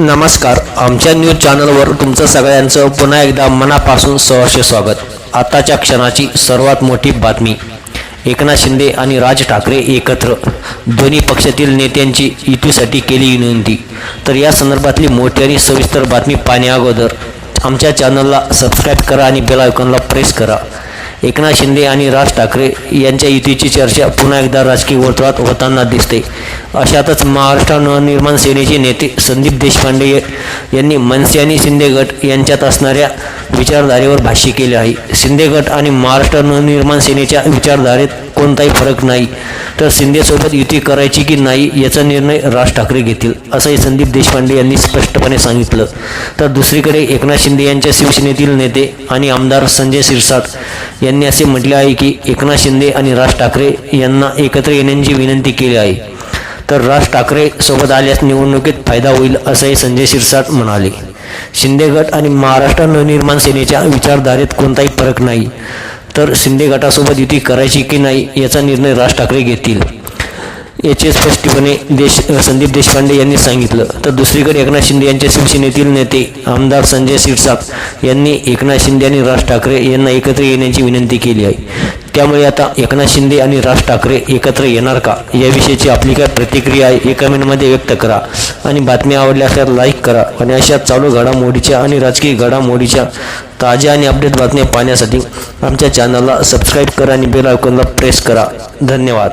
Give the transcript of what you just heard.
नमस्कार. आमच्या न्यूज चॅनलवर तुमचं सगळ्यांचं पुन्हा एकदा मनापासून सहर्ष स्वागत. आताच्या क्षणाची सर्वात मोठी बातमी. एकनाथ शिंदे आणि राज ठाकरे एकत्र. दोन्ही पक्षातील नेत्यांची युतीसाठी केली विनंती. तर या संदर्भातली मोठी आणि सविस्तर बातमी पाहण्याअगोदर आमच्या चॅनलला सबस्क्राईब करा आणि बेल आयकॉनला प्रेस करा. एकनाथ शिंदे आणि राज ठाकरे यांच्या युतीची चर्चा पुन्हा एकदा राजकीय वर्तुळात होताना दिसते. अशातच महाराष्ट्र नवनिर्माण सेनेचे नेते संदीप देशपांडे यांनी मनसे आणि शिंदे गट यांच्यात असणाऱ्या विचारधारेवर भाष्य केले आहे. शिंदे गट आणि महाराष्ट्र नवनिर्माण सेनेच्या विचारधारेत कोणताही फरक नाही. तर शिंदेसोबत युती करायची की नाही याचा निर्णय राज ठाकरे घेतील असंही संदीप देशपांडे यांनी स्पष्टपणे सांगितलं. तर दुसरीकडे एकनाथ शिंदे यांच्या शिवसेनेतील नेते आणि आमदार संजय शिरसाट यांनी असे म्हटले आहे की एकनाथ शिंदे आणि राज ठाकरे यांना एकत्र येण्याची विनंती केली आहे. तर राज ठाकरे सोबत आल्यास निवडणुकीत फायदा होईल असंही संजय शिरसाट म्हणाले. शिंदे गट आणि महाराष्ट्र नवनिर्माण सेनेच्या विचारधारेत कोणताही फरक नाही. तर शिंदे गटासोबत युती करायची की नाही याचा निर्णय राज ठाकरे घेतील. याचे स्पष्टपणे देश संदीप देशपांडे यांनी सांगितलं. तर दुसरीकडे एकनाथ शिंदे यांच्या शिवसेनेतील नेते आमदार संजय शिरसाट यांनी एकनाथ शिंदे आणि राज ठाकरे यांना एकत्र येण्याची विनंती केली आहे. त्यामुळे आता एकनाथ शिंदे आणि राज ठाकरे एकत्र येणार का? याविषयीची आपली काय प्रतिक्रिया आहे हे व्यक्त करा. आणि बातम्या आवडल्या असल्यास लाईक करा. आणि अशा चालू घडामोडीच्या आणि राजकीय घडामोडीच्या ताज्या आणि अपडेट बातम्या पाहण्यासाठी आमच्या चॅनलला सबस्क्राईब करा आणि बेल आयकॉनला प्रेस करा. धन्यवाद.